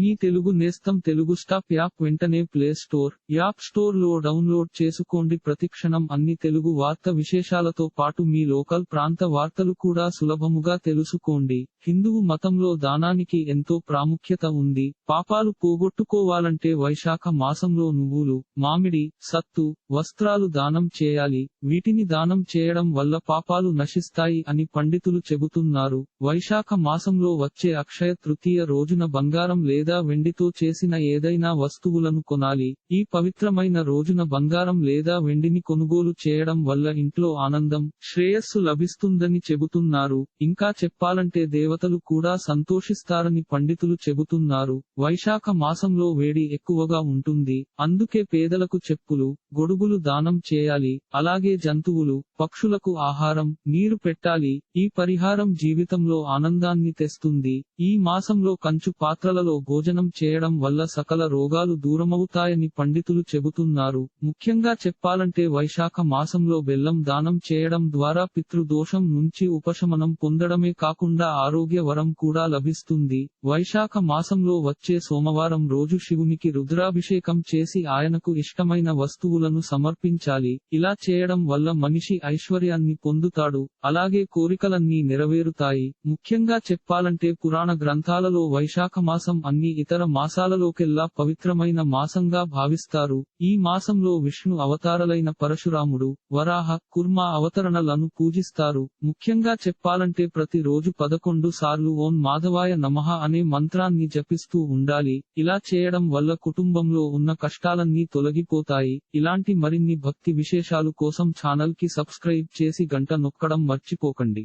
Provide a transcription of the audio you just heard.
మీ తెలుగు నేస్తం Telugu stop app వెంటనే play store app స్టోర్లో డౌన్లోడ్ చేసుకోండి. ప్రతిక్షణం అన్ని తెలుగు వార్త విశేషాలతో పాటు మీ లోకల్ ప్రాంత వార్తలు కూడా సులభముగా తెలుసుకోండి. హిందువు మతంలో దానానికి ఎంతో ప్రాముఖ్యత ఉంది. పాపాలు పోగొట్టుకోవాలంటే వైశాఖ మాసంలో నువ్వులు మామిడి సత్తు వస్త్రాలు దానం చేయాలి. వీటిని దానం చేయడం వల్ల పాపాలు నశిస్తాయి అని పండితులు చెబుతున్నారు. వైశాఖ మాసంలో వచ్చే అక్షయ తృతీయ రోజున బంగారం లేదా వెండితో చేసిన ఏదైనా వస్తువులను కొనాలి. ఈ పవిత్రమైన రోజున బంగారం లేదా వెండిని కొనుగోలు చేయడం వల్ల ఇంట్లో ఆనందం శ్రేయస్సు లభిస్తుందని చెబుతున్నారు. ఇంకా చెప్పాలంటే దేవతలు కూడా సంతోషిస్తారని పండితులు చెబుతున్నారు. వైశాఖ మాసంలో వేడి ఎక్కువగా ఉంటుంది. అందుకే పేదలకు చెప్పులు గొడుగులు దానం చేయాలి. అలాగే జంతువులు పక్షులకు ఆహారం నీరు పెట్టాలి. ఈ పరిహారం జీవితంలో ఆనందాన్ని తెస్తుంది. ఈ మాసంలో కంచు పాత్రలలో భోజనం భోజనం చేయడం వల్ల సకల రోగాలు దూరమవుతాయని పండితులు చెబుతున్నారు. ముఖ్యంగా చెప్పాలంటే వైశాఖ మాసంలో బెల్లం దానం చేయడం ద్వారా పితృదోషం నుంచి ఉపశమనం పొందడమే కాకుండా ఆరోగ్య వరం కూడా లభిస్తుంది. వైశాఖ మాసంలో వచ్చే సోమవారం రోజు శివునికి రుద్రాభిషేకం చేసి ఆయనకు ఇష్టమైన వస్తువులను సమర్పించాలి. ఇలా చేయడం వల్ల మనిషి ఐశ్వర్యాన్ని పొందుతాడు అలాగే కోరికలన్నీ నెరవేరుతాయి. ముఖ్యంగా చెప్పాలంటే పురాణ గ్రంథాలలో వైశాఖ మాసం అన్ని ఇతర మాసాలలోకెల్లా పవిత్రమైన మాసంగా భావిస్తారు. ఈ మాసంలో విష్ణు అవతారలైన పరశురాముడు వరాహ కుర్మ అవతరణలను పూజిస్తారు. ముఖ్యంగా చెప్పాలంటే ప్రతి రోజు పదకొండు సార్లు ఓం మాధవాయ నమః అనే మంత్రాన్ని జపిస్తూ ఉండాలి. ఇలా చేయడం వల్ల కుటుంబంలో ఉన్న కష్టాలన్నీ తొలగిపోతాయి. ఇలాంటి మరిన్ని భక్తి విశేషాలు కోసం ఛానల్కి సబ్స్క్రైబ్ చేసి గంట నొక్కడం మర్చిపోకండి.